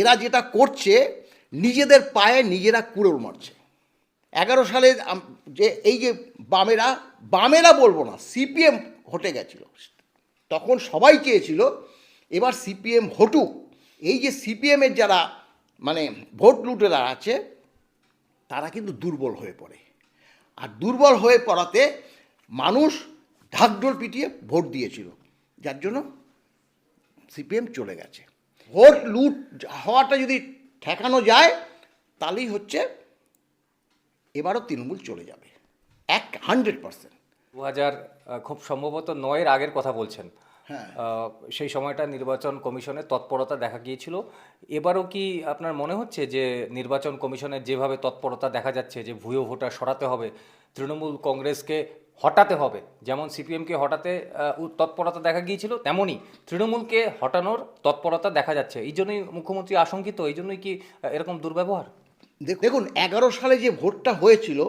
এরা যেটা করছে, নিজেদের পায়ে নিজেরা কুড়োল মারছে। এগারো সালে যে এই যে বামেরা বামেরা বলব না, সিপিএম হটে গেছিল। তখন সবাই চেয়েছিল, এবার সিপিএম হটুক। এই যে সিপিএমের যারা মানে ভোট লুটেরা আছে, তারা কিন্তু দুর্বল হয়ে পড়ে। আর দুর্বল হয়ে পড়াতে মানুষ ঢাকঢোল পিটিয়ে ভোট দিয়েছিল। যার জন্য সিপিএম চলে গেছে। ভোট লুট হওয়াটা যদি ঠেকানো যায় তাহলেই হচ্ছে এবারও তৃণমূল চলে যাবে। এক হান্ড্রেড পার্সেন্ট দু হাজার খুব সম্ভবত নয়ের আগের কথা বলছেন। হ্যাঁ। সেই সময়টা নির্বাচন কমিশনের তৎপরতা দেখা গিয়েছিল। এবারও কি আপনার মনে হচ্ছে যে নির্বাচন কমিশনের যেভাবে তৎপরতা দেখা যাচ্ছে যে ভুয়ো ভোটার সরাতে হবে তৃণমূল কংগ্রেসকে হটাতে হবে। যেমন সিপিএমকে হটাতে তৎপরতা দেখা গিয়েছিল, তেমনই তৃণমূলকে হটানোর তৎপরতা দেখা যাচ্ছে। এই জন্যই মুখ্যমন্ত্রী আশঙ্কিত, এই জন্যই কি এরকম দুর্ব্যবহার? দেখুন, এগারো সালে যে ভোটটা হয়েছিল,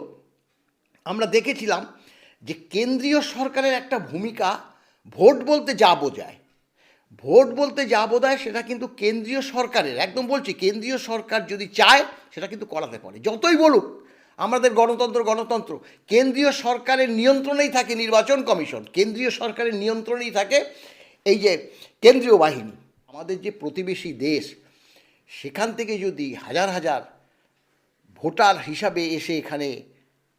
আমরা দেখেছিলাম যে কেন্দ্রীয় সরকারের একটা ভূমিকা ভোট বলতে যা বোঝায়। ভোট বলতে যা বোঝায় সেটা কিন্তু কেন্দ্রীয় সরকারের, একদম বলছি, কেন্দ্রীয় সরকার যদি চায় সেটা কিন্তু করাতে পারে। যতই বলুক আমাদের গণতন্ত্র গণতন্ত্র। কেন্দ্রীয় সরকারের নিয়ন্ত্রণেই থাকে নির্বাচন কমিশন। কেন্দ্রীয় সরকারের নিয়ন্ত্রণেই থাকে এই যে কেন্দ্রীয় বাহিনী। আমাদের যে প্রতিবেশী দেশ, সেখান থেকে যদি হাজার হাজার ভোটার হিসাবে এসে এখানে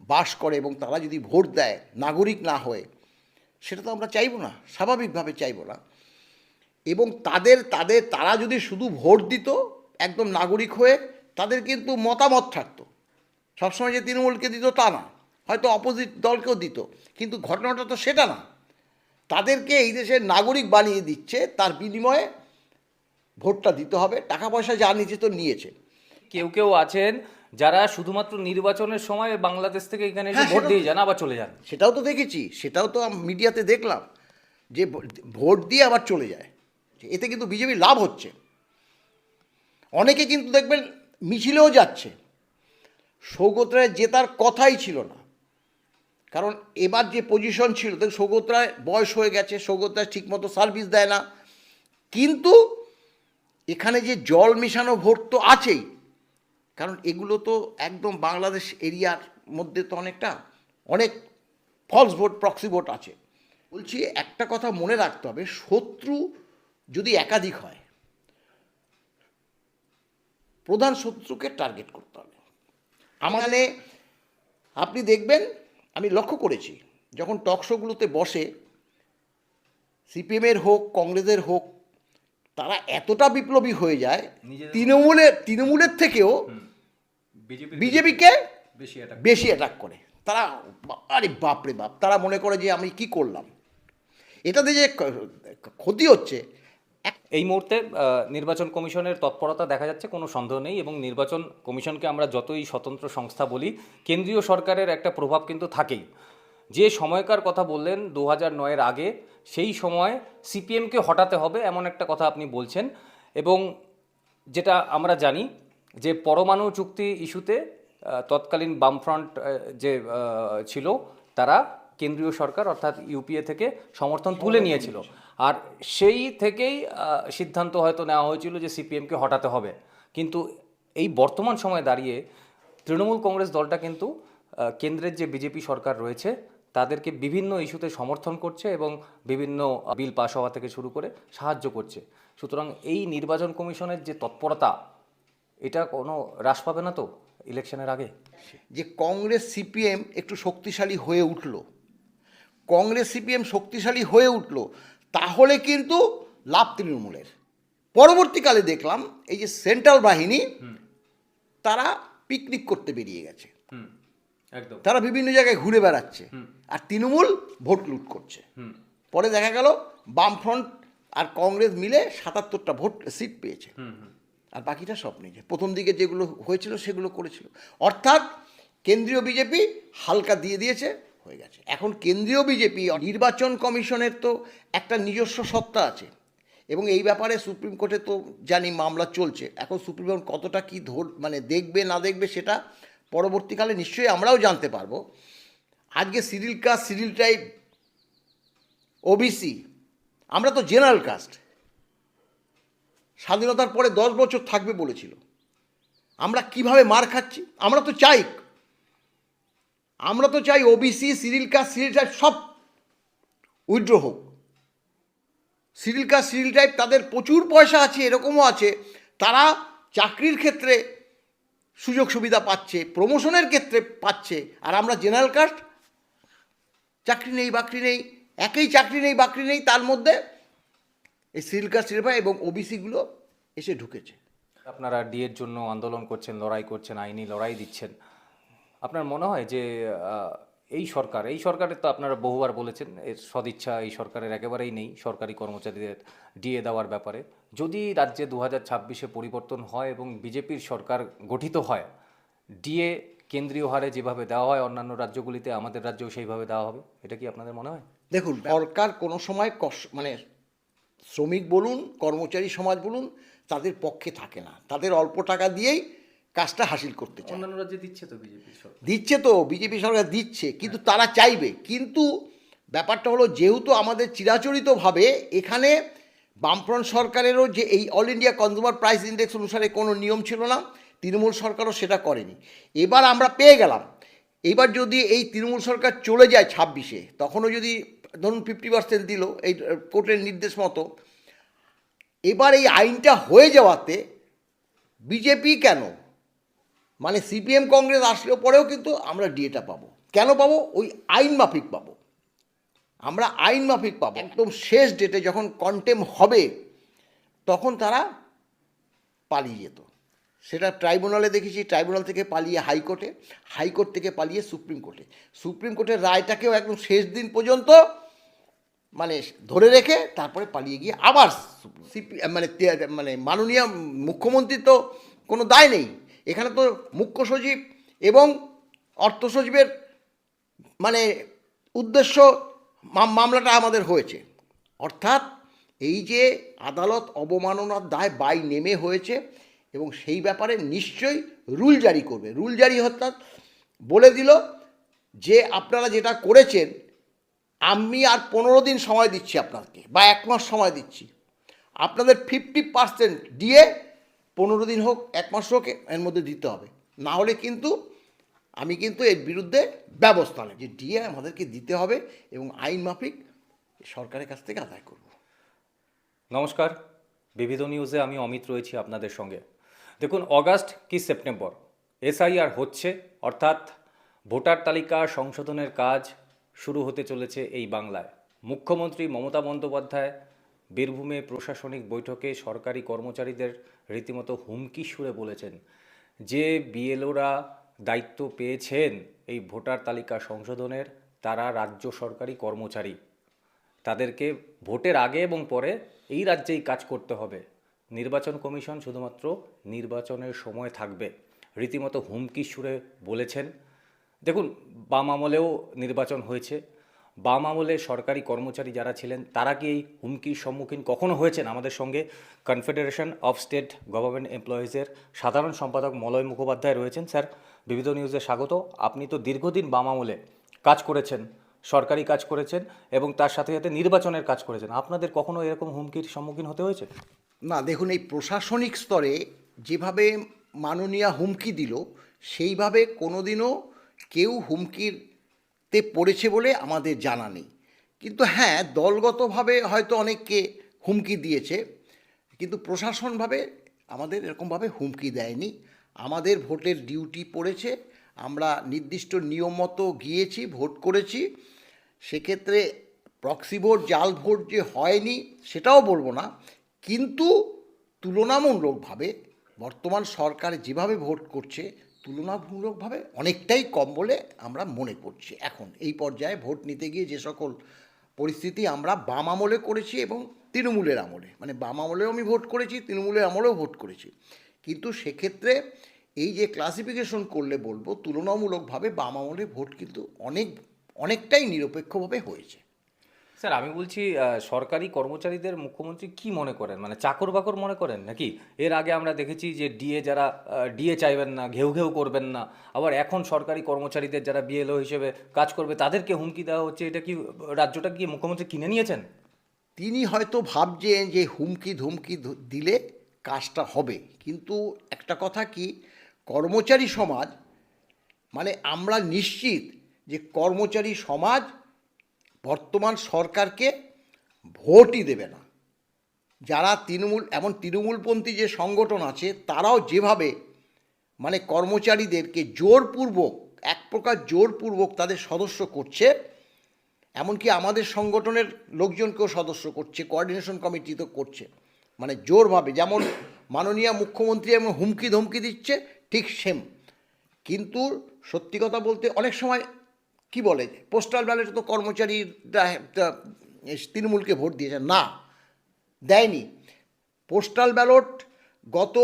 বাস করে এবং তারা যদি ভোট দেয়, নাগরিক না হয়ে, সেটা তো আমরা চাইব না, স্বাভাবিকভাবে চাইব না। এবং তাদের তাদের, তারা যদি শুধু ভোট দিত, একদম নাগরিক হয়ে, তাদের কিন্তু মতামত থাকতো। সবসময় যে তৃণমূলকে দিত তা না। হয়তো অপোজিট দলকেও দিত। কিন্তু ঘটনাটা তো সেটা না। তাদেরকে এই দেশের নাগরিক বানিয়ে দিচ্ছে তার বিনিময়ে ভোটটা দিতে হবে টাকা পয়সা যা নিচে তো নিয়েছে। কেউ কেউ আছেন যারা শুধুমাত্র নির্বাচনের সময় বাংলাদেশ থেকে এখানে এসে হ্যাঁ, ভোট দিয়ে যান আবার চলে যান। সেটাও তো দেখেছি সেটাও তো আম- মিডিয়াতে দেখলাম যে ভোট দিয়ে আবার চলে যায়। এতে কিন্তু বিজেপি লাভ হচ্ছে। অনেকে কিন্তু দেখবেন মিছিলেও যাচ্ছে। সৌগত রায় জেতার কথাই ছিল না। কারণ এবার যে পজিশন ছিল তো সৌগত রায় বয়স হয়ে গেছে সৌগত রায় ঠিকমতো সার্ভিস দেয় না। কিন্তু এখানে যে জল মেশানো ভোট তো আছেই। কারণ এগুলো তো একদম বাংলাদেশ এরিয়ার মধ্যে তো অনেকটা, অনেক ফলস ভোট প্রক্সি ভোট আছে। বলছি, একটা কথা মনে রাখতে হবে, শত্রু যদি একাধিক হয়, প্রধান শত্রুকে টার্গেট করতে হবে। আমাদের আপনি দেখবেন আমি লক্ষ্য করেছি যখন টক শোগুলোতে বসে সিপিএমের হোক কংগ্রেসের হোক তারা এতটা বিপ্লবী হয়ে যায় তৃণমূলের তৃণমূলের থেকেও বিজেপিকে বেশি অ্যাটাক করে। তারা আরে বাপরে বাপ তারা মনে করে যে আমি কি করলাম। এটাতে যে ক্ষতি হচ্ছে এই মুহূর্তে নির্বাচন কমিশনের তৎপরতা দেখা যাচ্ছে কোনো সন্দেহ নেই এবং নির্বাচন কমিশনকে আমরা যতই স্বতন্ত্র সংস্থা বলি কেন্দ্রীয় সরকারের একটা প্রভাব কিন্তু থাকেই। যে সময়কার কথা বললেন দু হাজার নয়ের আগে সেই সময় সিপিএমকে হটাতে হবে এমন একটা কথা আপনি বলছেন এবং যেটা আমরা জানি যে পরমাণু চুক্তি ইস্যুতে তৎকালীন বামফ্রন্ট যে ছিল তারা কেন্দ্রীয় সরকার অর্থাৎ ইউপিএ থেকে সমর্থন তুলে নিয়েছিল। আর সেই থেকেই সিদ্ধান্ত হয়তো নেওয়া হয়েছিল যে সিপিএমকে হটাতে হবে। কিন্তু এই বর্তমান সময়ে দাঁড়িয়ে তৃণমূল কংগ্রেস দলটা কিন্তু কেন্দ্রের যে বিজেপি সরকার রয়েছে, তাদেরকে বিভিন্ন ইস্যুতে সমর্থন করছে এবং বিভিন্ন বিল পাশ হওয়া থেকে শুরু করে সাহায্য করছে। সুতরাং এই নির্বাচন কমিশনের যে তৎপরতা, এটা কোনো হ্রাস পাবে না তো ইলেকশনের আগে? যে কংগ্রেস সিপিএম একটু শক্তিশালী হয়ে উঠল। কংগ্রেস সিপিএম শক্তিশালী হয়ে উঠল। তাহলে কিন্তু লাভ তৃণমূলের। পরবর্তীকালে দেখলাম এই যে সেন্ট্রাল বাহিনী তারা পিকনিক করতে বেরিয়ে গেছে। একদম। তারা বিভিন্ন জায়গায় ঘুরে বেড়াচ্ছে। আর তৃণমূল ভোট লুট করছে। পরে দেখা গেল বামফ্রন্ট আর কংগ্রেস মিলে সাতাত্তরটা ভোট সিট পেয়েছে। আর বাকিটা সব নিজে প্রথম দিকে যেগুলো হয়েছিল সেগুলো করেছিল। অর্থাৎ কেন্দ্রীয় বিজেপি হালকা দিয়ে দিয়েছে। হয়ে গেছে। এখন কেন্দ্রীয় বিজেপি নির্বাচন কমিশনের তো একটা নিজস্ব সত্তা আছে। এবং এই ব্যাপারে সুপ্রিম কোর্টে তো জানি মামলা চলছে। এখন সুপ্রিম কোর্ট কতটা কী ধর মানে দেখবে, না দেখবে সেটা পরবর্তীকালে নিশ্চয়ই আমরাও জানতে পারব। আজকে সিরিল কাস্ট, সিরিল টাইপ, ওবিসি, আমরা তো জেনারেল কাস্ট। স্বাধীনতার পরে দশ বছর থাকবে বলেছিল। আমরা কীভাবে মার খাচ্ছি? আমরা তো চাই আমরা তো চাই ওবিসি সিরিল কাস্ট সিরিল টাইপ সব উইথড্র হোক। সিরিল কাস্ট সিরিল টাইপ তাদের প্রচুর পয়সা আছে, এরকমও আছে। তারা চাকরির ক্ষেত্রে সুযোগ সুবিধা পাচ্ছে প্রমোশনের ক্ষেত্রে পাচ্ছে। আর আমরা জেনারেল কাস্ট চাকরি নেই, বাকরি নেই, একই চাকরি নেই, বাকরি নেই, তার মধ্যে এই সিরিল কাস্ট সিরিল এবং ওবিসিগুলো এসে ঢুকেছে। আপনারা ডিএর জন্য আন্দোলন করছেন, লড়াই করছেন, আইনি লড়াই দিচ্ছেন। আপনার মনে হয় যে এই সরকার, এই সরকারের তো আপনারা বহুবার বলেছেন, এর সদিচ্ছা এই সরকারের একেবারেই নেই সরকারি কর্মচারীদের ডিএ দেওয়ার ব্যাপারে। যদি রাজ্যে দু হাজার ছাব্বিশে পরিবর্তন হয় এবং বিজেপির সরকার গঠিত হয় ডিএ কেন্দ্রীয় হারে যেভাবে দেওয়া হয় অন্যান্য রাজ্যগুলিতে, আমাদের রাজ্যেও সেইভাবে দেওয়া হবে, এটা কি আপনাদের মনে হয়? দেখুন, সরকার কোনো সময় মানে শ্রমিক বলুন, কর্মচারী সমাজ বলুন, তাদের পক্ষে থাকে না। তাদের অল্প টাকা দিয়েই কাজটা হাসিল করতে চায়। অন্যান্য রাজ্যে দিচ্ছে তো সরকার। দিচ্ছে তো বিজেপি সরকার দিচ্ছে কিন্তু তারা চাইবে। কিন্তু ব্যাপারটা হলো যেহেতু আমাদের চিরাচরিতভাবে এখানে বামফ্রন্ট সরকারেরও যে এই all India consumer price index অনুসারে কোনো নিয়ম ছিল না তৃণমূল সরকারও সেটা করেনি। এবার আমরা পেয়ে গেলাম। এবার যদি এই তৃণমূল সরকার চলে যায় ছাব্বিশে তখনও যদি ধরুন ফিফটি পার্সেন্ট দিল এই কোর্টের নির্দেশ মতো এবার এই আইনটা হয়ে যাওয়াতে বিজেপি কেন মানে সিপিএম কংগ্রেস আসলেও পরেও কিন্তু আমরা ডিএটা পাবো। কেন পাবো? ওই আইন মাফিক পাবো। আমরা আইন মাফিক পাবো। একদম। শেষ ডেটে যখন কন্টেম হবে তখন তারা পালিয়ে যেত। সেটা ট্রাইব্যুনালে দেখেছি। ট্রাইব্যুনাল থেকে পালিয়ে হাইকোর্টে হাইকোর্ট থেকে পালিয়ে সুপ্রিম কোর্টে সুপ্রিম কোর্টের রায়টাকেও একদম শেষ দিন পর্যন্ত মানে ধরে রেখে তারপরে পালিয়ে গিয়ে আবার সিপি মানে মানে মাননীয় মুখ্যমন্ত্রীর তো কোনো দায় নেই। এখানে তো মুখ্য সচিব এবং অর্থ সচিবের মানে উদ্দেশ্য মামলাটা আমাদের হয়েছে। অর্থাৎ এই যে আদালত অবমাননার দায় বাই নেমে হয়েছে এবং সেই ব্যাপারে নিশ্চয়ই রুল জারি করবে। রুল জারি অর্থাৎ বলে দিল যে আপনারা যেটা করেছেন, আমি আর পনেরো দিন সময় দিচ্ছি আপনাকে বা এক মাস সময় দিচ্ছি। আপনাদের ফিফটি পার্সেন্ট দিয়ে পনেরো দিন হোক, এক মাস হোক, এর মধ্যে দিতে হবে। না হলে কিন্তু আমি কিন্তু এর বিরুদ্ধে ব্যবস্থা নেব যে ডিএ আমাদেরকে দিতে হবে এবং আইন মাফিক সরকারের কাছ থেকে আদায় করব। নমস্কার। বিবিধ নিউজে আমি অমিত রয়েছি আপনাদের সঙ্গে। দেখুন, অগাস্ট কি সেপ্টেম্বর? এসআইআর হচ্ছে, অর্থাৎ ভোটার তালিকা সংশোধনের কাজ শুরু হতে চলেছে এই বাংলায়। মুখ্যমন্ত্রী মমতা বন্দ্যোপাধ্যায় বীরভূমে প্রশাসনিক বৈঠকে সরকারি কর্মচারীদের রীতিমতো হুমকি সুরে বলেছেন। যে বিএলওরা দায়িত্ব পেয়েছেন এই ভোটার তালিকা সংশোধনের, তারা রাজ্য সরকারি কর্মচারী। তাদেরকে ভোটের আগে এবং পরে এই রাজ্যেই কাজ করতে হবে। নির্বাচন কমিশন শুধুমাত্র নির্বাচনের সময় থাকবে, রীতিমতো হুমকি সুরে বলেছেন। দেখুন, বাম আমলেও নির্বাচন হয়েছে। বাম আমলে সরকারি কর্মচারী যারা ছিলেন, তারা কি এই হুমকির সম্মুখীন কখনো হয়েছেন আমাদের সঙ্গে? কনফেডারেশন অফ স্টেট গভর্নমেন্ট এমপ্লয়িজের সাধারণ সম্পাদক মলয় মুখোপাধ্যায় রয়েছেন। স্যার, বিবিধ নিউজে স্বাগত। আপনি তো দীর্ঘদিন বাম আমলে কাজ করেছেন, সরকারি কাজ করেছেন এবং তার সাথে সাথে নির্বাচনের কাজ করেছেন। আপনাদের কখনো এরকম হুমকির সম্মুখীন হতে হয়েছে? না, দেখুন, এই প্রশাসনিক স্তরে যেভাবে মাননীয়া হুমকি দিল, সেইভাবে কোনোদিনও কেউ হুমকিরতে পড়েছে বলে আমাদের জানা নেই। কিন্তু হ্যাঁ দলগতভাবে হয়তো অনেককে হুমকি দিয়েছে, কিন্তু প্রশাসনভাবে আমাদের এরকমভাবে হুমকি দেয়নি। আমাদের ভোটের ডিউটি পড়েছে, আমরা নির্দিষ্ট নিয়ম মতো গিয়েছি, ভোট করেছি। সেক্ষেত্রে প্রক্সি ভোট জাল ভোট যে হয়নি সেটাও বলব না, কিন্তু তুলনামূলকভাবে বর্তমান সরকার যেভাবে ভোট করছে তুলনামূলকভাবে অনেকটাই কম বলে আমরা মনে করছি। এখন এই পর্যায়ে ভোট নিতে গিয়ে যে সকল পরিস্থিতি আমরা বাম আমলে করেছি এবং তৃণমূলের আমলে মানে বাম আমলেও আমি ভোট করেছি, তৃণমূলের আমলেও ভোট করেছি। কিন্তু সেক্ষেত্রে এই যে ক্লাসিফিকেশন করলে বলব, তুলনামূলকভাবে বাম আমলে ভোট কিন্তু অনেক, অনেকটাই নিরপেক্ষভাবে হয়েছে। স্যার, আমি বলছি সরকারি কর্মচারীদের মুখ্যমন্ত্রী কি মনে করেন? মানে চাকর বাকর মনে করেন নাকি? এর আগে আমরা দেখেছি যে ডিএ যারা ডিএ চাইবেন না, ঘেউ ঘেউ করবেন না, আবার এখন সরকারি কর্মচারীদের যারা বিএলও হিসেবে কাজ করবে, তাদেরকে হুমকি দেওয়া হচ্ছে, এটা কি রাজ্যটা কি মুখ্যমন্ত্রী কিনে নিয়েছেন? তিনি হয়তো ভাবছেন যে হুমকি ধুমকি দিলে কাজটা হবে। কিন্তু একটা কথা কি, কর্মচারী সমাজ মানে আমরা নিশ্চিত যে কর্মচারী সমাজ বর্তমান সরকারকে ভোটই দেবে না। যারা তৃণমূল, এমন তৃণমূলপন্থী যে সংগঠন আছে, তারাও যেভাবে মানে কর্মচারীদেরকে জোরপূর্বক, এক প্রকার জোরপূর্বক তাদের সদস্য করছে, এমনকি আমাদের সংগঠনের লোকজনকেও সদস্য করছে কোঅর্ডিনেশন কমিটি তো করছে মানে জোরভাবে, যেমন মাননীয় মুখ্যমন্ত্রী এমন হুমকি ধমকি দিচ্ছে, ঠিক সেম কিন্তু সত্যি কথা বলতে অনেক সময় কি বলে? পোস্টাল ব্যালটে তো কর্মচারীরা তৃণমূলকে ভোট দিয়েছে। না, দেয়নি। পোস্টাল ব্যালট গত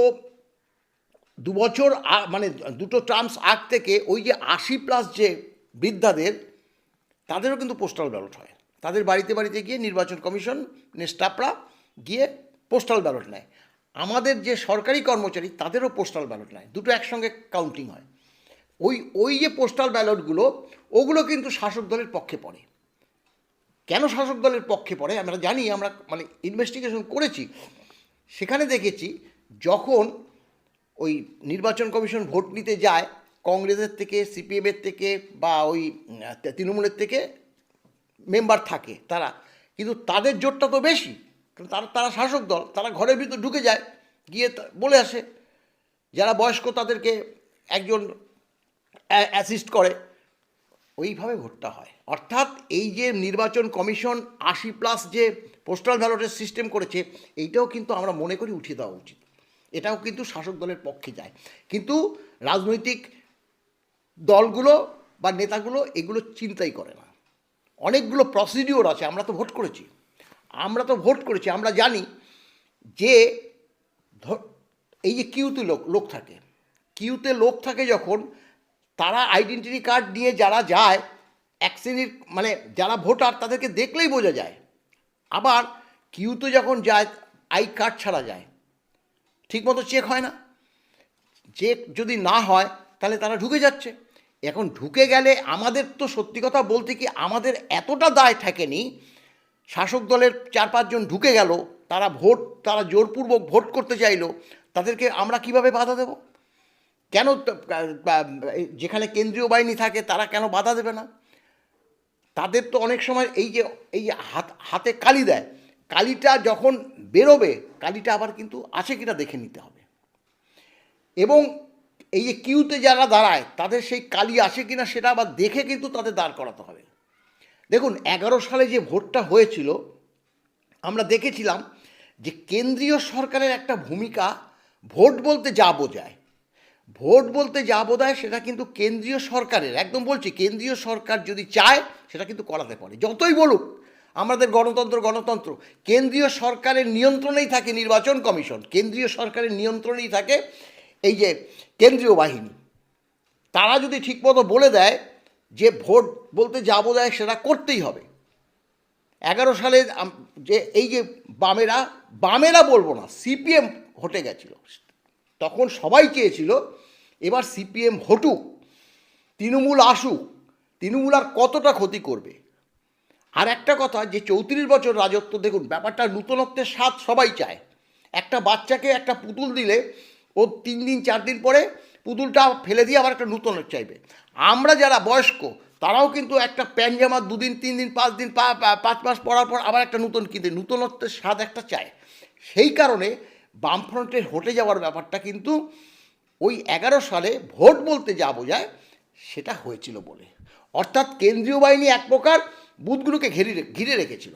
দু বছর মানে দুটো টার্মস আগ থেকে ওই যে আশি প্লাস যে বৃদ্ধাদের, তাদেরও কিন্তু পোস্টাল ব্যালট হয়। তাদের বাড়িতে বাড়িতে গিয়ে নির্বাচন কমিশন স্টাফরা গিয়ে পোস্টাল ব্যালট নেয়। আমাদের যে সরকারি কর্মচারী, তাদেরও পোস্টাল ব্যালট নেয়। দুটো একসঙ্গে কাউন্টিং হয়। ওই ওই যে পোস্টাল ব্যালটগুলো ওগুলো কিন্তু শাসক দলের পক্ষে পড়ে। কেন শাসক দলের পক্ষে পড়ে? আমরা জানি, আমরা মানে ইনভেস্টিগেশন করেছি। সেখানে দেখেছি, যখন ওই নির্বাচন কমিশন ভোট নিতে যায়, কংগ্রেসের থেকে সিপিএমের থেকে, বা ওই তৃণমূলের থেকে মেম্বার থাকে তারা। কিন্তু তাদের জোরটা তো বেশি, কারণ তারা তারা শাসক দল, তারা ঘরের ভিতর ঢুকে যায়, গিয়ে বলে আসে। যারা বয়স্ক তাদেরকে একজন অ্যাসিস্ট করে। ওইভাবে ভোটটা হয়। অর্থাৎ এই যে নির্বাচন কমিশন আশি প্লাস যে পোস্টাল ব্যালটের সিস্টেম করেছে, এইটাও কিন্তু আমরা মনে করি উঠিয়ে দেওয়া উচিত। এটাও কিন্তু শাসক দলের পক্ষে যায়। কিন্তু রাজনৈতিক দলগুলো বা নেতাগুলো এগুলো চিন্তাই করে না। অনেকগুলো প্রসিডিওর আছে, আমরা তো ভোট করেছি। আমরা তো ভোট করেছি, আমরা জানি যে এই যে কিউতে লোক লোক থাকে। কিউতে লোক থাকে যখন তারা আইডেন্টিটি কার্ড নিয়ে যারা যায়, এক শ্রেণির মানে যারা ভোটার তাদেরকে দেখলেই বোঝা যায়। আবার কিউতে যখন যায় আই কার্ড ছাড়া যায়। ঠিকমতো চেক হয় না। চেক যদি না হয়, তাহলে তারা ঢুকে যাচ্ছে। এখন ঢুকে গেলে আমাদের তো সত্যি কথা বলতে কি আমাদের এতটা দায় থাকেনি, শাসক দলের চার পাঁচজন ঢুকে গেল, তারা ভোট, তারা জোরপূর্বক ভোট করতে চাইলো, তাদেরকে আমরা কীভাবে বাধা দেব? কেন যেখানে কেন্দ্রীয় বাহিনী থাকে, তারা কেন বাধা দেবে না? তাদের তো অনেক সময় এই যে এই যে হাত, হাতে কালি দেয়, কালিটা যখন বেরোবে, কালিটা আবার কিন্তু আছে কিনা দেখে নিতে হবে। এবং এই যে কিউতে যারা দাঁড়ায়, তাদের সেই কালি আসে কিনা সেটা আবার দেখে কিন্তু তাদের দাঁড় করাতে হবে। দেখুন, এগারো সালে যে ভোটটা হয়েছিল, আমরা দেখেছিলাম যে কেন্দ্রীয় সরকারের একটা ভূমিকা ভোট বলতে যা বোঝায়। ভোট বলতে যা বোঝায় সেটা কিন্তু কেন্দ্রীয় সরকারের। একদম বলছি, কেন্দ্রীয় সরকার যদি চায়, সেটা কিন্তু করাতে পারে। যতই বলুক, আমাদের গণতন্ত্র গণতন্ত্র। কেন্দ্রীয় সরকারের নিয়ন্ত্রণেই থাকে নির্বাচন কমিশন। কেন্দ্রীয় সরকারের নিয়ন্ত্রণেই থাকে এই যে কেন্দ্রীয় বাহিনী। তারা যদি ঠিকমতো বলে দেয় যে ভোট বলতে যা বোঝায় সেটা করতেই হবে। এগারো সালে যে এই যে বামেরা বামেরা বলব না, সিপিএম হটে গেছিল। তখন সবাই চেয়েছিল, এবার সিপিএম হটুক, তৃণমূল আসুক, তৃণমূল আর কতটা ক্ষতি করবে? আর একটা কথা, যে চৌত্রিশ বছর রাজত্ব, দেখুন, ব্যাপারটা নূতনত্বের স্বাদ সবাই চায়। একটা বাচ্চাকে একটা পুতুল দিলে, ও তিন দিন, চার দিন পরে পুতুলটা ফেলে দিয়ে আবার একটা নূতন চাইবে। আমরা যারা বয়স্ক, তারাও কিন্তু একটা প্যান্ট জামা দুদিন, তিন দিন, পাঁচ দিন পাঁচ মাস পরার পর আবার একটা নূতন কিনতে নূতনত্বের স্বাদ একটা চায়। সেই কারণে বামফ্রন্টের হটে যাওয়ার ব্যাপারটা কিন্তু ওই এগারো সালে ভোট বলতে যা বোঝায় সেটা হয়েছিল বলে। অর্থাৎ কেন্দ্রীয় বাহিনী এক প্রকার বুথগুলোকে ঘিরে ঘিরে রেখেছিল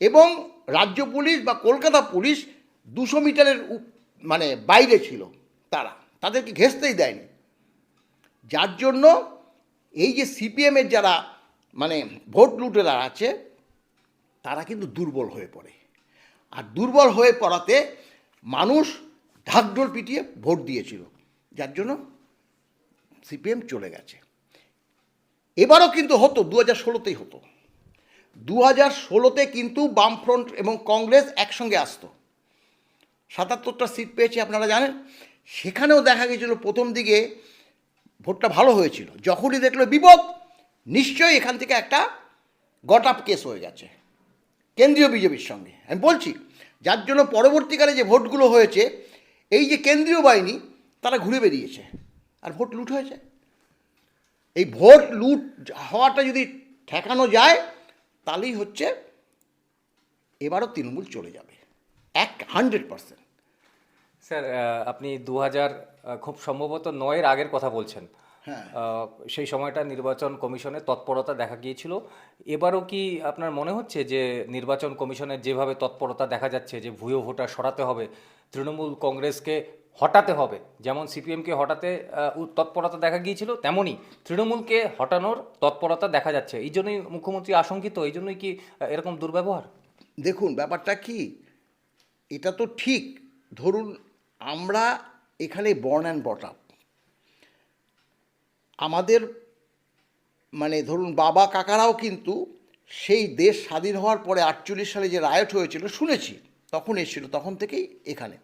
এবং রাজ্য পুলিশ বা কলকাতা পুলিশ দুশো মিটারের মানে বাইরে ছিল তারা। তাদেরকে ঘেঁচতেই দেয়নি। যার জন্য এই যে সিপিএমের যারা মানে ভোট লুটেরা আছে, তারা কিন্তু দুর্বল হয়ে পড়ে। আর দুর্বল হয়ে পড়াতে মানুষ ঢাকঢোল পিটিয়ে ভোট দিয়েছিল। যার জন্য সিপিএম চলে গেছে। এবারও কিন্তু হতো দু হাজার ষোলোতেই হতো। দু হাজার ষোলোতে কিন্তু বামফ্রন্ট এবং কংগ্রেস একসঙ্গে আসতো। সাতাত্তরটা সিট পেয়েছে, আপনারা জানেন। সেখানেও দেখা গেছিল প্রথম দিকে ভোটটা ভালো হয়েছিল। যখনই দেখল বিপদ, নিশ্চয়ই এখান থেকে একটা গট আপ কেস হয়ে গেছে। কেন্দ্রীয় বিজেপির সঙ্গে। আমি বলছি যার জন্য পরবর্তীকালে যে ভোটগুলো হয়েছে, এই যে কেন্দ্রীয় বাহিনী, তারা ঘুরে বেরিয়েছে। আর ভোট লুট হয়েছে। এই ভোট লুট হওয়াটা যদি ঠেকানো যায়, তাহলেই হচ্ছে এবারও তৃণমূল চলে যাবে। এক হান্ড্রেড পার্সেন্ট। স্যার আপনি দু হাজার খুব সম্ভবত নয়ের আগের কথা বলছেন। সেই সময়টা নির্বাচন কমিশনের তৎপরতা দেখা গিয়েছিল। এবারও কি আপনার মনে হচ্ছে যে নির্বাচন কমিশনের যেভাবে তৎপরতা দেখা যাচ্ছে যে ভুয়ো ভোটার সরাতে হবে তৃণমূল কংগ্রেসকে হটাতে হবে যেমন সিপিএমকে হটাতে তৎপরতা দেখা গিয়েছিল তেমনই তৃণমূলকে হটানোর তৎপরতা দেখা যাচ্ছে। এই জন্যই মুখ্যমন্ত্রী আশঙ্কিত এই জন্যই কি এরকম দুর্ব্যবহার? দেখুন ব্যাপারটা কি? এটা তো ঠিক। ধরুন আমরা এখানে বর্ন অ্যান্ড বট আপ আমাদের মানে ধরুন বাবা কাকারাও কিন্তু সেই দেশ স্বাধীন হওয়ার পরে আটচল্লিশ সালে যে রায়ট হয়েছিল, শুনেছি, তখন এসেছিল, তখন থেকেই এখানে।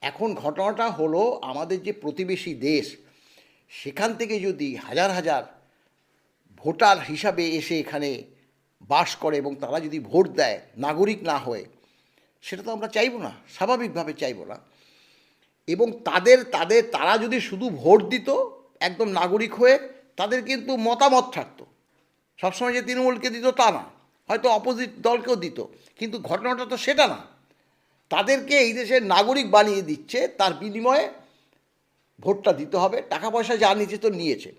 এখন ঘটনাটা হলো আমাদের যে প্রতিবেশী দেশ, সেখান থেকে যদি হাজার হাজার ভোটার হিসাবে এসে এখানে বাস করে এবং তারা যদি ভোট দেয়, নাগরিক না হয়ে, সেটা তো আমরা চাইব না, স্বাভাবিকভাবে চাইব না। এবং তাদের তাদের, তারা যদি শুধু ভোট দিত একদম নাগরিক হয়ে তাদের কিন্তু মতামত থাকতো। সবসময় যে তৃণমূলকে দিত তা না হয়তো অপোজিট দলকেও দিত কিন্তু ঘটনাটা তো সেটা না। তাদেরকে এই দেশের নাগরিক বানিয়ে দিচ্ছে তার বিনিময়ে ভোটটা দিতে হবে টাকা পয়সা যা নিয়েছে তো নিয়েছে।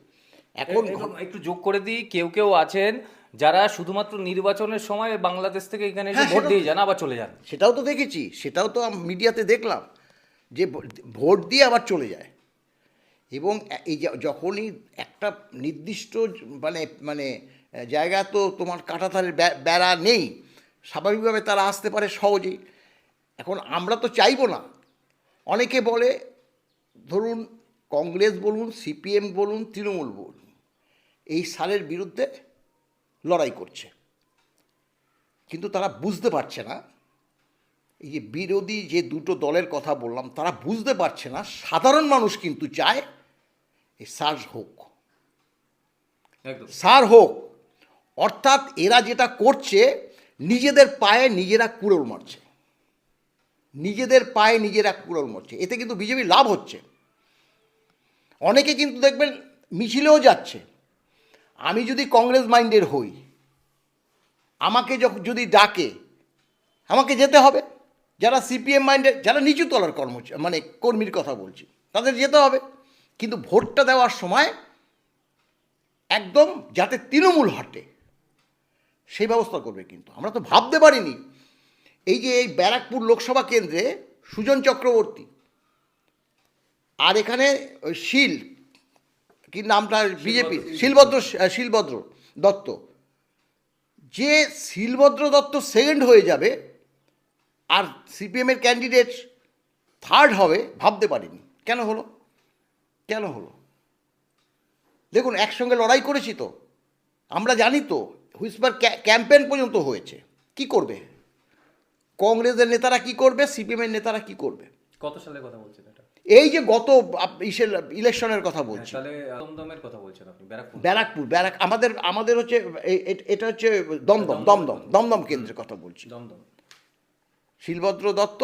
এখন একটু যোগ করে দিই কেউ কেউ আছেন যারা শুধুমাত্র নির্বাচনের সময় বাংলাদেশ থেকে এখানে এসে হ্যাঁ, ভোট দিয়ে যান আবার চলে যান। সেটাও তো দেখেছি সেটাও তো মিডিয়াতে দেখলাম যে ভোট দিয়ে আবার চলে যায়। এবং এই যখনই একটা নির্দিষ্ট মানে মানে জায়গা তো তোমার কাঁটাতারের বেড়া নেই, স্বাভাবিকভাবে তারা আসতে পারে সহজেই। এখন আমরা তো চাইব না। অনেকে বলে, ধরুন কংগ্রেস বলুন, সিপিএম বলুন, তৃণমূল বলুন, এই সালের বিরুদ্ধে লড়াই করছে। কিন্তু তারা বুঝতে পারছে না, এই যে বিরোধী যে দুটো দলের কথা বললাম, তারা বুঝতে পারছে না, সাধারণ মানুষ কিন্তু চায় এই সার হোক। সার হোক অর্থাৎ এরা যেটা করছে নিজেদের পায়ে নিজেরা কুড়োল মারছে। নিজেদের পায়ে নিজেরা কুড়োল মারছে। এতে কিন্তু বিজেপি লাভ হচ্ছে। অনেকে কিন্তু দেখবেন মিছিলেও যাচ্ছে। আমি যদি কংগ্রেস মাইন্ডের হই আমাকে যখন যদি ডাকে আমাকে যেতে হবে। যারা সিপিএম মাইন্ডের যারা নিচু তলার কর্মচারী মানে কর্মীর কথা বলছি তাদের যেতে হবে। কিন্তু ভোটটা দেওয়ার সময় একদম যাতে তৃণমূল হাঁটে সেই ব্যবস্থা করবে কিন্তু। আমরা তো ভাবতে পারিনি। এই যে এই ব্যারাকপুর লোকসভা কেন্দ্রে সুজন চক্রবর্তী আর এখানে ওই শীল কি নামটা বিজেপি? শিলভদ্র। শিলভদ্র দত্ত। যে শিলভদ্র দত্ত সেকেন্ড হয়ে যাবে আর সিপিএমের ক্যান্ডিডেট থার্ড হবে ভাবতে পারিনি। কেন হলো? কেন হলো? দেখুন একসঙ্গে লড়াই করেছি তো। আমরা জানি তো হুইসপার ক্যাম্পেন পর্যন্ত হয়েছে। কি করবে? কংগ্রেসের নেতারা কি করবে? সিপিএমের নেতারা কি করবে? কত সালে কথা বলছেন এটা? এই যে গত ইসের ইলেকশনের কথা বলছি। দমদমের কথা বলছেন আপনি ব্যারাকপুর। ব্যারাক আমাদের আমাদের হচ্ছে এটা হচ্ছে দমদম দমদম। দমদম কেন্দ্রের কথা বলছি। দমদম। শিলভদ্র দত্ত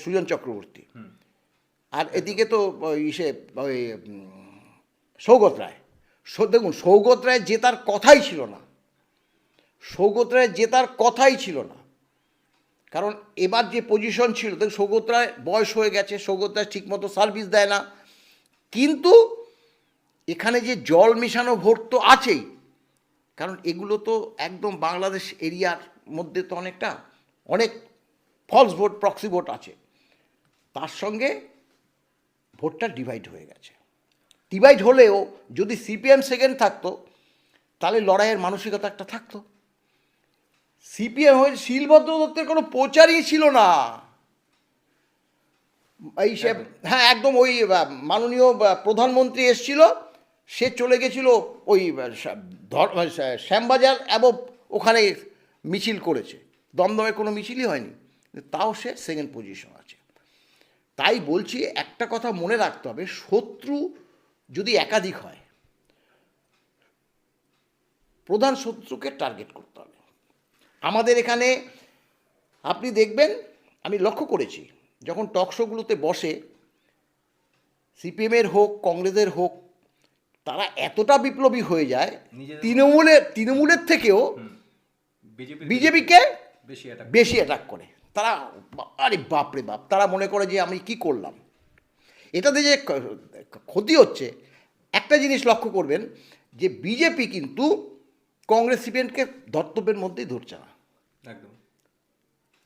সুজন চক্রবর্তী। আর এদিকে তো ইসে, ওই সৌগত রায়। দেখুন, সৌগত রায় জেতার কথাই ছিল না। সৌগত রায় জেতার কথাই ছিল না। কারণ এবার যে পজিশন ছিল, দেখুন, সৌগত রায় বয়স হয়ে গেছে, সৌগত রায় ঠিকমতো সার্ভিস দেয় না। কিন্তু এখানে যে জল মেশানো ভোট তো আছেই। কারণ এগুলো তো একদম বাংলাদেশ এরিয়ার মধ্যে তো অনেকটা, অনেক ফলস ভোট প্রক্সি ভোট আছে। তার সঙ্গে ভোটটা ডিভাইড হয়ে গেছে। ডিভাইড হলেও যদি সিপিএম সেকেন্ড থাকতো তাহলে লড়াইয়ের মানসিকতা একটা থাকতো। সিপিএম হয়ে শিলভদ্র দত্তের কোনো প্রচারই ছিল না। এই সে হ্যাঁ একদম ওই মাননীয় প্রধানমন্ত্রী এসছিল সে চলে গেছিল ওই শ্যামবাজার এবং ওখানে মিছিল করেছে। দমদমে কোনো মিছিলই হয়নি। তাও সে সেকেন্ড পজিশন আছে। তাই বলছি একটা কথা মনে রাখতে হবে শত্রু যদি একাধিক হয় প্রধান শত্রুকে টার্গেট করতে হবে। আমাদের এখানে আপনি দেখবেন আমি লক্ষ্য করেছি যখন টকশোগুলোতে বসে সিপিএমের হোক কংগ্রেসের হোক তারা এতটা বিপ্লবী হয়ে যায় তৃণমূলের তৃণমূলের থেকেও বিজেপিকে বেশি অ্যাটাক করে। তারা আরে বাপরে বাপ তারা মনে করে যে আমি কি করলাম। এটাতে যে ক্ষতি হচ্ছে একটা জিনিস লক্ষ্য করবেন যে বিজেপি কিন্তু কংগ্রেস সিপিএমকে ধর্তব্যের মধ্যেই ধরছে না। একদম।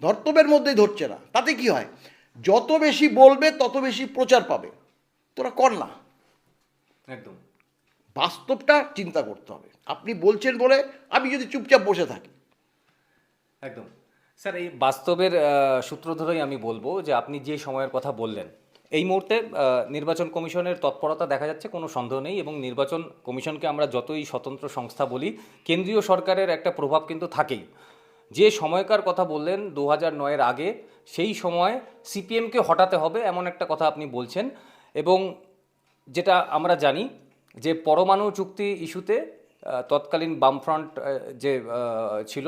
ধর্তব্যের মধ্যেই ধরছে না। তাতে কি হয়? যত বেশি বলবে তত বেশি প্রচার পাবে। তোরা কর না। একদম। বাস্তবটা চিন্তা করতে হবে। আপনি বলছেন বলে আমি যদি চুপচাপ বসে থাকি। একদম। স্যার, এই বাস্তবের সূত্র ধরেই আমি বলব যে আপনি যে সময়ের কথা বললেন, এই মুহূর্তে নির্বাচন কমিশনের তৎপরতা দেখা যাচ্ছে, কোনো সন্দেহ নেই এবং নির্বাচন কমিশনকে আমরা যতই স্বতন্ত্র সংস্থা বলি, কেন্দ্রীয় সরকারের একটা প্রভাব কিন্তু থাকেই। যে সময়কার কথা বললেন দু হাজার নয়ের আগে, সেই সময় সিপিএমকে হটাতে হবে এমন একটা কথা আপনি বলছেন এবং যেটা আমরা জানি যে পরমাণু চুক্তি ইস্যুতে তৎকালীন বামফ্রন্ট যে ছিল,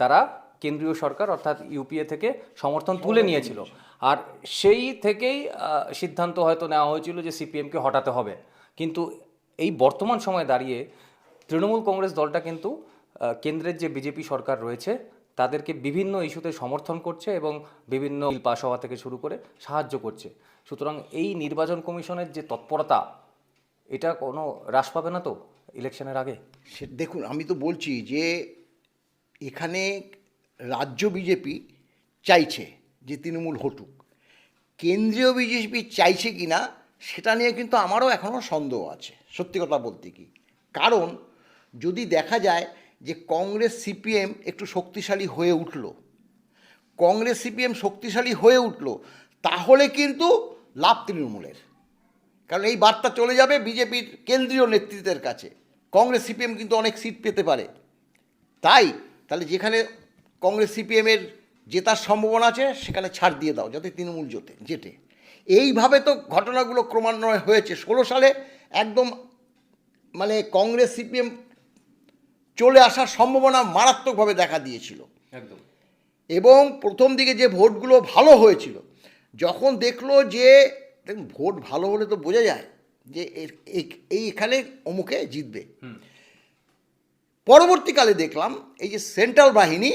তারা কেন্দ্রীয় সরকার অর্থাৎ ইউপিএ থেকে সমর্থন তুলে নিয়েছিল। আর সেই থেকেই সিদ্ধান্ত হয়তো নেওয়া হয়েছিল যে সিপিএমকে হটাতে হবে। কিন্তু এই বর্তমান সময়ে দাঁড়িয়ে তৃণমূল কংগ্রেস দলটা কিন্তু কেন্দ্রের যে বিজেপি সরকার রয়েছে তাদেরকে বিভিন্ন ইস্যুতে সমর্থন করছে এবং বিভিন্ন বিল পাশ হওয়া থেকে শুরু করে সাহায্য করছে। সুতরাং এই নির্বাচন কমিশনের যে তৎপরতা এটা কোনো হ্রাস পাবে না তো ইলেকশনের আগে? সে দেখুন আমি তো বলছি যে এখানে রাজ্য বিজেপি চাইছে যে তৃণমূল হটুক। কেন্দ্রীয় বিজেপি চাইছে কি না, সেটা নিয়ে কিন্তু আমারও এখনও সন্দেহ আছে। সত্যি কথা বলতে কি? কারণ যদি দেখা যায় যে কংগ্রেস সিপিএম একটু শক্তিশালী হয়ে উঠল, কংগ্রেস সিপিএম শক্তিশালী হয়ে উঠল, তাহলে কিন্তু লাভ তৃণমূলের। কারণ এই বার্তা চলে যাবে বিজেপির কেন্দ্রীয় নেতৃত্বের কাছে। কংগ্রেস সিপিএম কিন্তু অনেক সিট পেতে পারে। তাই তাহলে যেখানে কংগ্রেস সিপিএমের জেতার সম্ভাবনা আছে সেখানে ছাড় দিয়ে দাও যাতে তৃণমূল জোটে জেটে এইভাবে তো ঘটনাগুলো ক্রমান্বয়ে হয়েছে। ষোলো সালে একদম মানে কংগ্রেস সিপিএম চলে আসার সম্ভাবনা মারাত্মকভাবে দেখা দিয়েছিল। একদম। এবং প্রথম দিকে যে ভোটগুলো ভালো হয়েছিল যখন দেখল যে ভোট ভালো হলে তো বোঝা যায় যে এই- এখানে অমুকে জিতবে। পরবর্তীকালে দেখলাম এই যে সেন্ট্রাল বাহিনী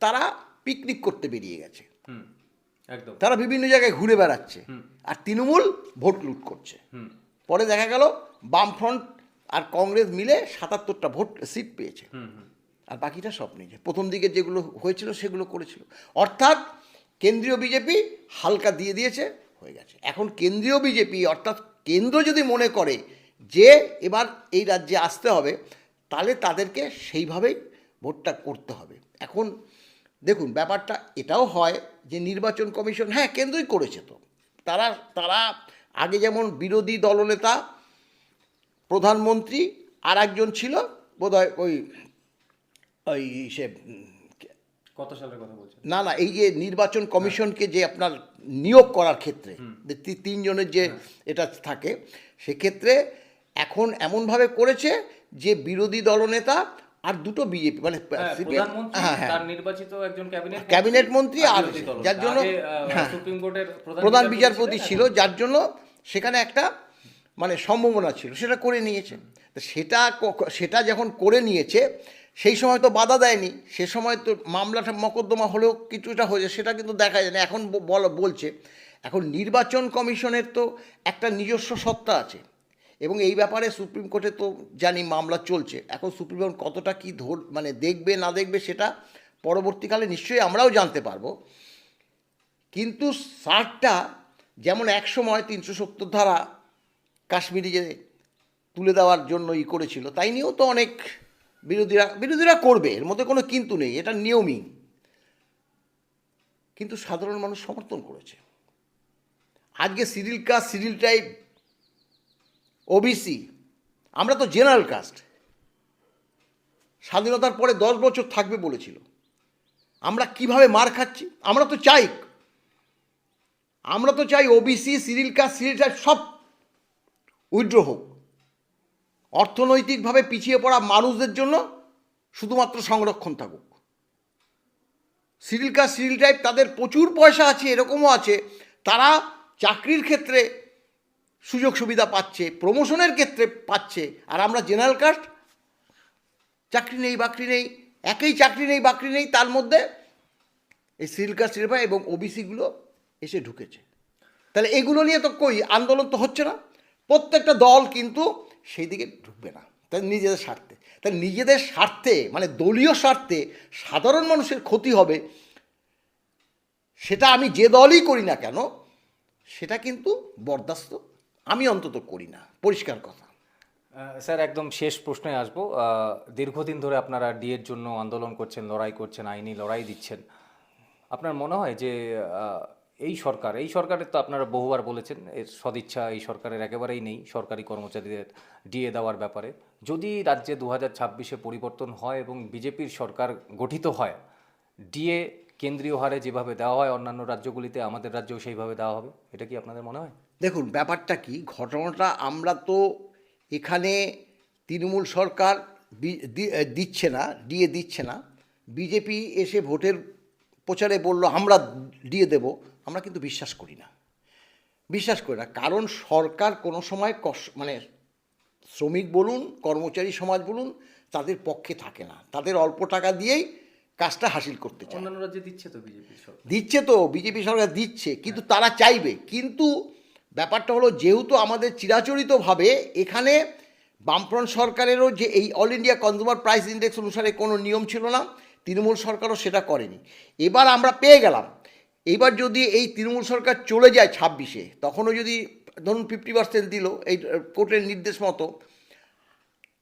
তারা পিকনিক করতে বেরিয়ে গেছে। একদম। তারা বিভিন্ন জায়গায় ঘুরে বেড়াচ্ছে। আর তৃণমূল ভোট লুট করছে। পরে দেখা গেল বামফ্রন্ট আর কংগ্রেস মিলে সাতাত্তরটা ভোট সিট পেয়েছে। আর বাকিটা সব নিজে প্রথম দিকে যেগুলো হয়েছিল সেগুলো করেছিল। অর্থাৎ কেন্দ্রীয় বিজেপি হালকা দিয়ে দিয়েছে হয়ে গেছে। এখন কেন্দ্রীয় বিজেপি অর্থাৎ কেন্দ্র যদি মনে করে যে এবার এই রাজ্যে আসতে হবে তাহলে তাদেরকে সেইভাবেই ভোটটা করতে হবে। এখন দেখুন ব্যাপারটা এটাও হয় যে নির্বাচন কমিশন হ্যাঁ কেন্দ্রই করেছে তো। তারা তারা আগে যেমন বিরোধী দলনেতা প্রধানমন্ত্রী আর একজন ছিল বোধহয় ওই ওই সে কত সালের কথা বলছেন? না না এই যে নির্বাচন কমিশনকে যে আপনার নিয়োগ করার ক্ষেত্রে তিনজনের যে এটা থাকে সেক্ষেত্রে এখন এমনভাবে করেছে যে বিরোধী দলনেতা আর দুটো বিজেপি মানে হ্যাঁ, হ্যাঁ হ্যাঁ। নির্বাচিত একজন ক্যাবিনেট মন্ত্রী আর যার জন্য। সুপ্রিম কোর্টের প্রধান বিচারপতি ছিল যার জন্য সেখানে একটা মানে সম্ভাবনা ছিল সেটা করে নিয়েছে। তো সেটা সেটা যখন করে নিয়েছে সেই সময় তো বাধা দেয়নি সে সময় তো মামলাটা মকদ্দমা হলেও কিছুটা হয়েছে সেটা কিন্তু দেখা যায় না এখন বল বলছে। এখন নির্বাচন কমিশনের তো একটা নিজস্ব সত্তা আছে। এবং এই ব্যাপারে সুপ্রিম কোর্টে তো জানি মামলা চলছে। এখন সুপ্রিম কোর্ট কতটা কি ধর মানে দেখবে না দেখবে সেটা পরবর্তীকালে নিশ্চয়ই আমরাও জানতে পারব। কিন্তু সারটা যেমন এক সময় তিনশো সত্তর ধারা কাশ্মীরি যে তুলে দেওয়ার জন্য ই করেছিল, তাই নিয়েও তো অনেক বিরোধীরা বিরোধীরা করবে, এর মধ্যে কোনো কিন্তু নেই, এটা নিয়মই। কিন্তু সাধারণ মানুষ সমর্থন করেছে। আজকে সিরিল কাস্ট সিরিল টাইপ ওবিসি আমরা তো জেনারেল কাস্ট। স্বাধীনতার পরে দশ বছর থাকবে বলেছিল। আমরা কীভাবে মার খাচ্ছি? আমরা তো চাই। আমরা তো চাই ওবিসি সিরিল কাস্ট, সিরিল টাইপ সব উইথড্র হোক। অর্থনৈতিকভাবে পিছিয়ে পড়া মানুষদের জন্য শুধুমাত্র সংরক্ষণ থাকুক। সিরিল কাস্ট, সিরিল টাইপ তাদের প্রচুর পয়সা আছে, এরকমও আছে। তারা চাকরির ক্ষেত্রে সুযোগ সুবিধা পাচ্ছে প্রমোশনের ক্ষেত্রে পাচ্ছে। আর আমরা জেনারেল কাস্ট চাকরি নেই, বাকরি নেই, একই চাকরি নেই, বাকরি নেই, তার মধ্যে এই সিরিল কাস্ট সিরিল এবং ওবিসিগুলো এসে ঢুকেছে। তাহলে এগুলো নিয়ে তো কই, আন্দোলন তো হচ্ছে না। প্রত্যেকটা দল কিন্তু সেই দিকে ঢুকবে না। তাই নিজেদের স্বার্থে। তাই নিজেদের স্বার্থে মানে দলীয় স্বার্থে সাধারণ মানুষের ক্ষতি হবে, সেটা আমি যে দলই করি না কেন, সেটা কিন্তু বরদাস্ত আমি অন্তত করি না। পরিষ্কার কথা। স্যার, একদম শেষ প্রশ্নে আসব। দীর্ঘদিন ধরে আপনারা ডিএর জন্য আন্দোলন করছেন, লড়াই করছেন, আইনি লড়াই দিচ্ছেন। আপনার মনে হয় যে এই সরকার, এই সরকারের তো আপনারা বহুবার বলেছেন, এর সদিচ্ছা এই সরকারের একেবারেই নেই সরকারি কর্মচারীদের ডিএ দেওয়ার ব্যাপারে। যদি রাজ্যে দু হাজার ছাব্বিশে পরিবর্তন হয় এবং বিজেপির সরকার গঠিত হয়, ডিএ কেন্দ্রীয় হারে যেভাবে দেওয়া হয় অন্যান্য রাজ্যগুলিতে, আমাদের রাজ্যেও সেইভাবে দেওয়া হবে। এটা কি আপনাদের মনে হয়? দেখুন ব্যাপারটা কি? ঘটনাটা আমরা তো এখানে তৃণমূল সরকার দিচ্ছে না দিয়ে দিচ্ছে না। বিজেপি এসে ভোটের প্রচারে বলল আমরা দিয়ে দেব। আমরা কিন্তু বিশ্বাস করি না। বিশ্বাস করি না। কারণ সরকার কোনো সময় কষ মানে শ্রমিক বলুন কর্মচারী সমাজ বলুন তাদের পক্ষে থাকে না। তাদের অল্প টাকা দিয়েই কাজটা হাসিল করতে চায়। অন্যান্য রাজ্যে দিচ্ছে তো সরকার। দিচ্ছে তো বিজেপি সরকার দিচ্ছে কিন্তু তারা চাইবে। কিন্তু ব্যাপারটা হলো, যেহেতু আমাদের চিরাচরিতভাবে এখানে বামফ্রন্ট সরকারেরও যে এই all India consumer price index অনুসারে কোনো নিয়ম ছিল না, তৃণমূল সরকারও সেটা করেনি। এবার আমরা পেয়ে গেলাম। এবার যদি এই তৃণমূল সরকার চলে যায় ছাব্বিশে, তখনও যদি ধরুন ফিফটি পার্সেন্ট দিল এই কোর্টের নির্দেশ মতো,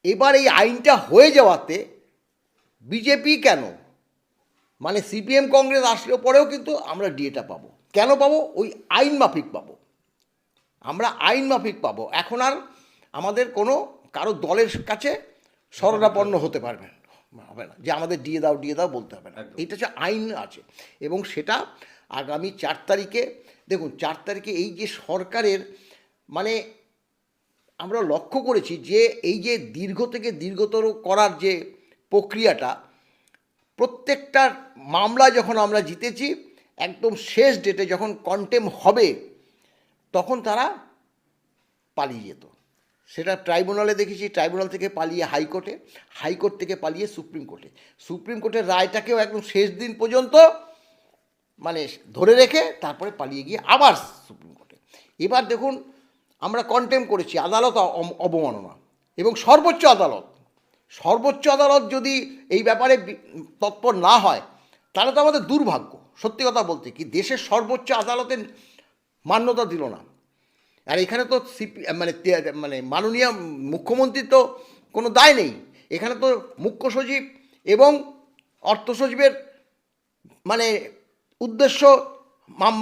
এবার এই আইনটা হয়ে যাওয়াতে বিজেপি কেন? মানে সিপিএম কংগ্রেস আসলেও পরেও কিন্তু আমরা ডিএটা পাবো। কেন পাবো? ওই আইন মাফিক পাবো। আমরা আইন মাফিক পাবো। এখন আর আমাদের কোনো কারও দলের কাছে শরণাপন্ন হতে পারবেন হবে না। যে আমাদের দিয়ে দাও দিয়ে দাও বলতে হবে না। এইটা হচ্ছে আইন আছে। এবং সেটা আগামী চার তারিখে দেখুন চার তারিখে এই যে সরকারের মানে আমরা লক্ষ্য করেছি যে এই যে দীর্ঘ থেকে দীর্ঘতর করার যে প্রক্রিয়াটা প্রত্যেকটা মামলা যখন আমরা জিতেছি একদম শেষ ডেটে যখন কন্টেম হবে তখন তারা পালিয়ে যেত। সেটা ট্রাইব্যুনালে দেখেছি, ট্রাইব্যুনাল থেকে পালিয়ে হাইকোর্টে, হাইকোর্ট থেকে পালিয়ে সুপ্রিম কোর্টে। সুপ্রিম কোর্টের রায়টাকেও একদম শেষ দিন পর্যন্ত মানে ধরে রেখে তারপরে পালিয়ে গিয়ে আবার সুপ্রিম কোর্টে। এবার দেখুন, আমরা কন্টেম করেছি, আদালত অবমাননা এবং সর্বোচ্চ আদালত। সর্বোচ্চ আদালত যদি এই ব্যাপারে তৎপর না হয়, তাহলে তো আমাদের দুর্ভাগ্য। সত্যি কথা বলতে কি, দেশের সর্বোচ্চ আদালতের মান্যতা দিল না। আর এখানে তো সিপি মানে মানে মাননীয় মুখ্যমন্ত্রীর তো কোনো দায় নেই। এখানে তো মুখ্য সচিব এবং অর্থ সচিবের মানে উদ্দেশ্য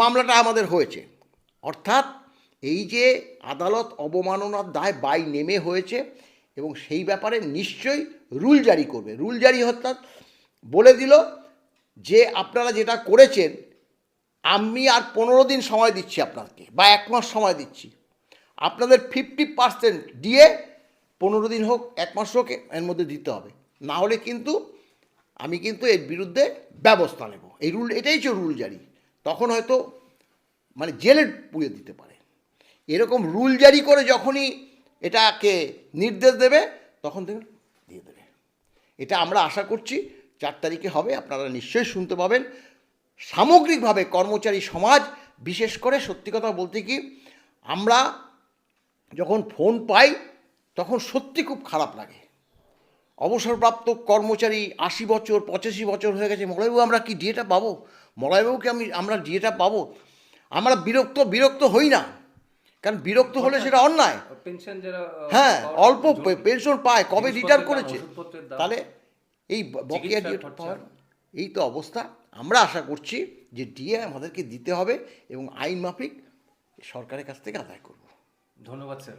মামলাটা আমাদের হয়েছে। অর্থাৎ এই যে আদালত অবমাননার দায় বাই নেমে হয়েছে এবং সেই ব্যাপারে নিশ্চয়ই রুল জারি করবে। রুল জারি অর্থাৎ বলে দিল যে আপনারা যেটা করেছেন আমি আর পনেরো দিন সময় দিচ্ছি আপনাকে, বা এক মাস সময় দিচ্ছি। আপনাদের ফিফটি পার্সেন্ট দিয়ে পনেরো দিন হোক, এক মাস হোক, এর মধ্যে দিতে হবে। না হলে কিন্তু আমি কিন্তু এর বিরুদ্ধে ব্যবস্থা নেব। এই রুল, এটাই হচ্ছে রুল জারি। তখন হয়তো মানে জেলে পুড়ে দিতে পারে। এরকম রুল জারি করে যখনই এটাকে নির্দেশ দেবে, তখন দেখবেন দিয়ে দেবে। এটা আমরা আশা করছি, চার তারিখে হবে, আপনারা নিশ্চয়ই শুনতে পাবেন। সামগ্রিকভাবে কর্মচারী সমাজ বিশেষ করে সত্যি কথা বলতে কি আমরা যখন ফোন পাই তখন সত্যি খুব খারাপ লাগে। অবসরপ্রাপ্ত কর্মচারী আশি বছর পঁচাশি বছর হয়ে গেছে মলয়বাবু আমরা কি ডিএটা পাবো? মলয়বাবুকে আমি আমরা ডিএটা পাবো? আমরা বিরক্ত বিরক্ত হই না। কারণ বিরক্ত হলে সেটা অন্যায়। পেনশন যারা হ্যাঁ অল্প পেনশন পায় কবে রিটায়ার করেছে? তাহলে এই বকেয়া পাওয়ার এই তো অবস্থা। আমরা আশা করছি যে ডিএ আমাদেরকে দিতে হবে এবং আইন মাফিক সরকারের কাছ থেকে আদায় করব। ধন্যবাদ, স্যার।